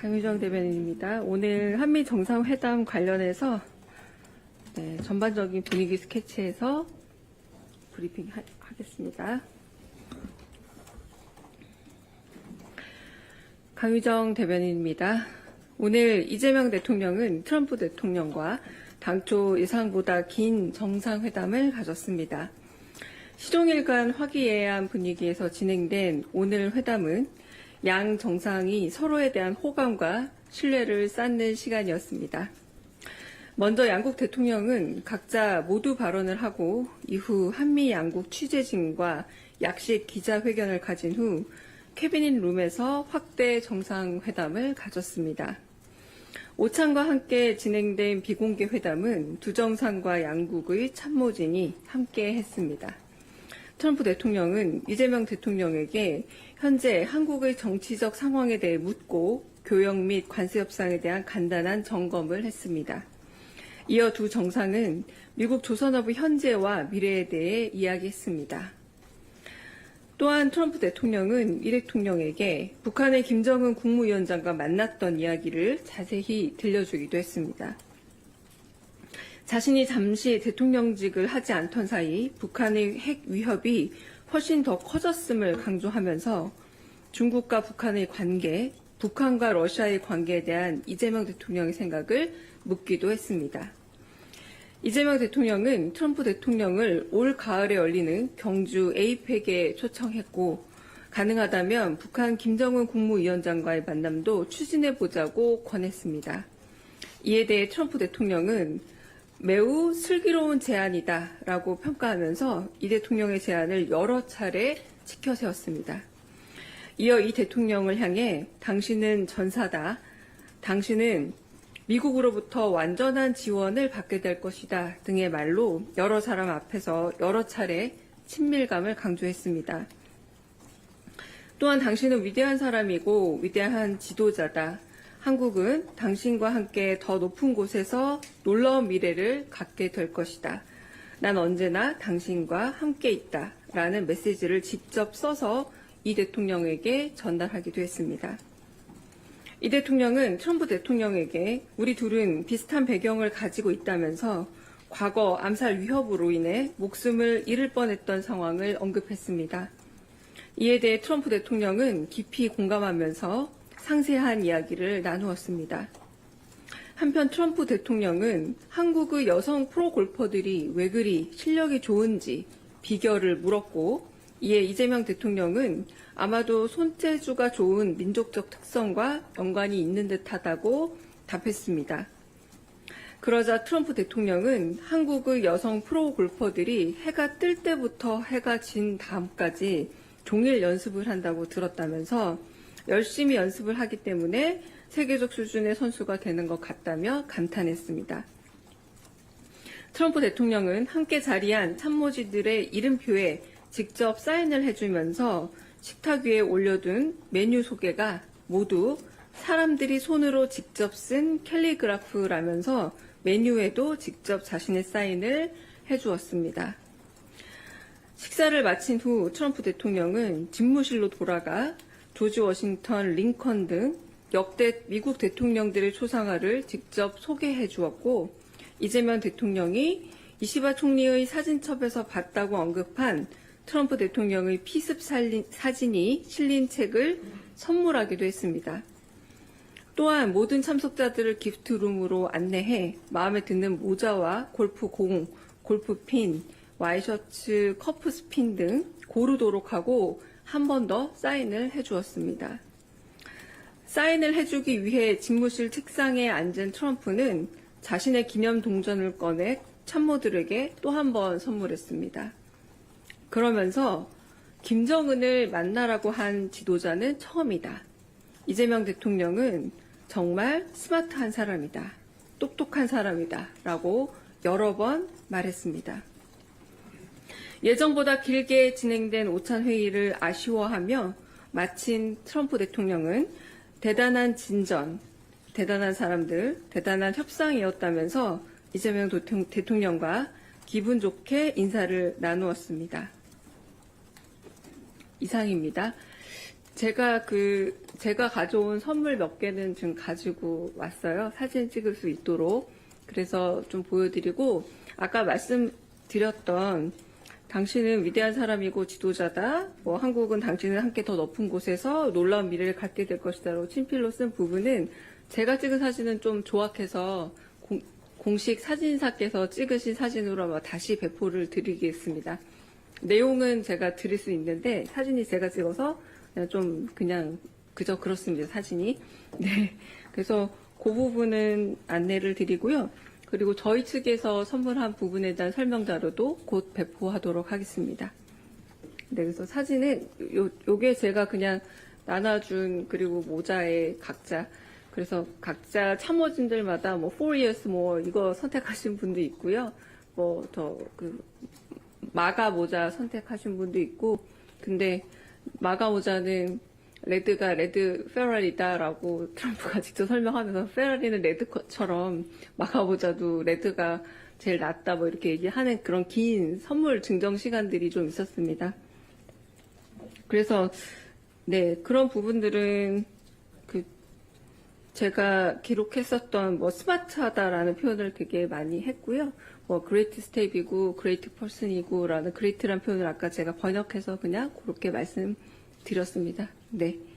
강유정 대변인입니다. 오늘 한미 정상회담 관련해서 네, 전반적인 분위기 스케치에서 브리핑 하, 하겠습니다. 강유정 대변인입니다. 오늘 이재명 대통령은 트럼프 대통령과 당초 예상보다 긴 정상회담을 가졌습니다. 시종일관 화기애애한 분위기에서 진행된 오늘 회담은 양 정상이 서로에 대한 호감과 신뢰를 쌓는 시간이었습니다. 먼저 양국 대통령은 각자 모두 발언을 하고 이후 한미 양국 취재진과 약식 기자회견을 가진 후 캐비닛 룸에서 확대 정상회담을 가졌습니다. 오찬과 함께 진행된 비공개 회담은 두 정상과 양국의 참모진이 함께 했습니다. 트럼프 대통령은 이재명 대통령에게 현재 한국의 정치적 상황에 대해 묻고 교역 및 관세 협상에 대한 간단한 점검을 했습니다. 이어 두 정상은 미국 조선업의 현재와 미래에 대해 이야기했습니다. 또한 트럼프 대통령은 이 대통령에게 북한의 김정은 국무위원장과 만났던 이야기를 자세히 들려주기도 했습니다. 자신이 잠시 대통령직을 하지 않던 사이 북한의 핵 위협이 훨씬 더 커졌음을 강조하면서 중국과 북한의 관계, 북한과 러시아의 관계에 대한 이재명 대통령의 생각을 묻기도 했습니다. 이재명 대통령은 트럼프 대통령을 올 가을에 열리는 경주 에이펙에 초청했고 가능하다면 북한 김정은 국무위원장과의 만남도 추진해 보자고 권했습니다. 이에 대해 트럼프 대통령은 매우 슬기로운 제안이다라고 평가하면서 이 대통령의 제안을 여러 차례 지켜 세웠습니다. 이어 이 대통령을 향해 당신은 전사다. 당신은 미국으로부터 완전한 지원을 받게 될 것이다 등의 말로 여러 사람 앞에서 여러 차례 친밀감을 강조했습니다. 또한 당신은 위대한 사람이고 위대한 지도자다. 한국은 당신과 함께 더 높은 곳에서 놀라운 미래를 갖게 될 것이다. 난 언제나 당신과 함께 있다. 라는 메시지를 직접 써서 이 대통령에게 전달하기도 했습니다. 이 대통령은 트럼프 대통령에게 우리 둘은 비슷한 배경을 가지고 있다면서 과거 암살 위협으로 인해 목숨을 잃을 뻔했던 상황을 언급했습니다. 이에 대해 트럼프 대통령은 깊이 공감하면서 상세한 이야기를 나누었습니다. 한편 트럼프 대통령은 한국의 여성 프로 골퍼들이 왜 그리 실력이 좋은지 비결을 물었고 이에 이재명 대통령은 아마도 손재주가 좋은 민족적 특성과 연관이 있는 듯하다고 답했습니다. 그러자 트럼프 대통령은 한국의 여성 프로 골퍼들이 해가 뜰 때부터 해가 진 다음까지 종일 연습을 한다고 들었다면서 열심히 연습을 하기 때문에 세계적 수준의 선수가 되는 것 같다며 감탄했습니다. 트럼프 대통령은 함께 자리한 참모지들의 이름표에 직접 사인을 해주면서 식탁 위에 올려둔 메뉴 소개가 모두 사람들이 손으로 직접 쓴 캘리그라프라면서 메뉴에도 직접 자신의 사인을 해주었습니다. 식사를 마친 후 트럼프 대통령은 집무실로 돌아가 조지 워싱턴, 링컨 등 역대 미국 대통령들의 초상화를 직접 소개해 주었고 이재명 대통령이 이시바 총리의 사진첩에서 봤다고 언급한 트럼프 대통령의 피습 살린, 사진이 실린 책을 선물하기도 했습니다. 또한 모든 참석자들을 기프트룸으로 안내해 마음에 드는 모자와 골프공, 골프핀, 와이셔츠, 커프 스핀 등 고르도록 하고 한 번 더 사인을 해주었습니다. 사인을 해주기 위해 집무실 책상에 앉은 트럼프는 자신의 기념 동전을 꺼내 참모들에게 또 한 번 선물했습니다. 그러면서 김정은을 만나라고 한 지도자는 처음이다. 이재명 대통령은 정말 스마트한 사람이다. 똑똑한 사람이다. 라고 여러 번 말했습니다. 예정보다 길게 진행된 오찬 회의를 아쉬워하며 마친 트럼프 대통령은 대단한 진전, 대단한 사람들, 대단한 협상이었다면서 이재명 대통령과 기분 좋게 인사를 나누었습니다. 이상입니다. 제가 그 제가 가져온 선물 몇 개는 지금 가지고 왔어요. 사진 찍을 수 있도록. 그래서 좀 보여드리고 아까 말씀드렸던 당신은 위대한 사람이고 지도자다. 뭐 한국은 당신을 함께 더 높은 곳에서 놀라운 미래를 갖게 될 것이다라고 친필로 쓴 부분은 제가 찍은 사진은 좀 조악해서 공, 공식 사진사께서 찍으신 사진으로 다시 배포를 드리겠습니다. 내용은 제가 드릴 수 있는데 사진이 제가 찍어서 그냥 좀 그냥 그저 그렇습니다 사진이 네 그래서 그 부분은 안내를 드리고요 그리고 저희 측에서 선물한 부분에 대한 설명 자료도 곧 배포하도록 하겠습니다. 네 그래서 사진은 요 요게 제가 그냥 나눠준 그리고 모자에 각자. 그래서 각자 참모진들마다 뭐 4 years 뭐 이거 선택하신 분도 있고요. 뭐 더 그 마가 모자 선택하신 분도 있고. 근데 마가 모자는 레드가 레드 페라리다라고 트럼프가 직접 설명하면서 페라리는 레드처럼 모자도 레드가 제일 낫다 뭐 이렇게 얘기하는 그런 긴 선물 증정 시간들이 좀 있었습니다. 그래서 네 그런 부분들은 그 제가 기록했었던 뭐 스마트하다라는 표현을 되게 많이 했고요. 뭐 그레이트 스텝이고 그레이트 퍼슨이고라는 그레이트란 표현을 아까 제가 번역해서 그냥 그렇게 말씀드렸습니다. 네.